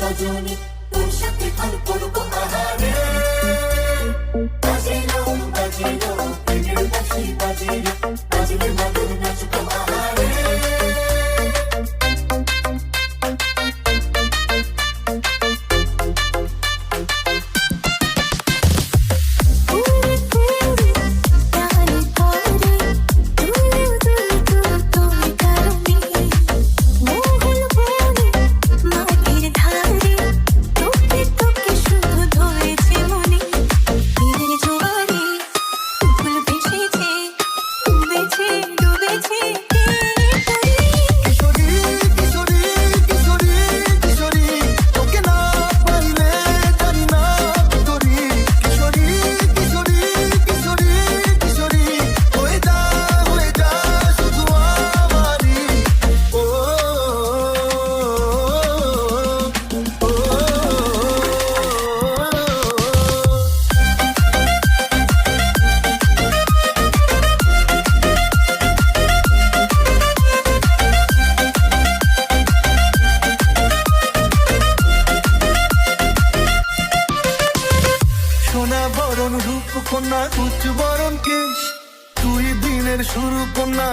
সজনী তোর সাথে আর করব কন্যা বরণ রূপ কন্যা উচ্চ বরণ কেশ। তুই দিনের শুরু কন্যা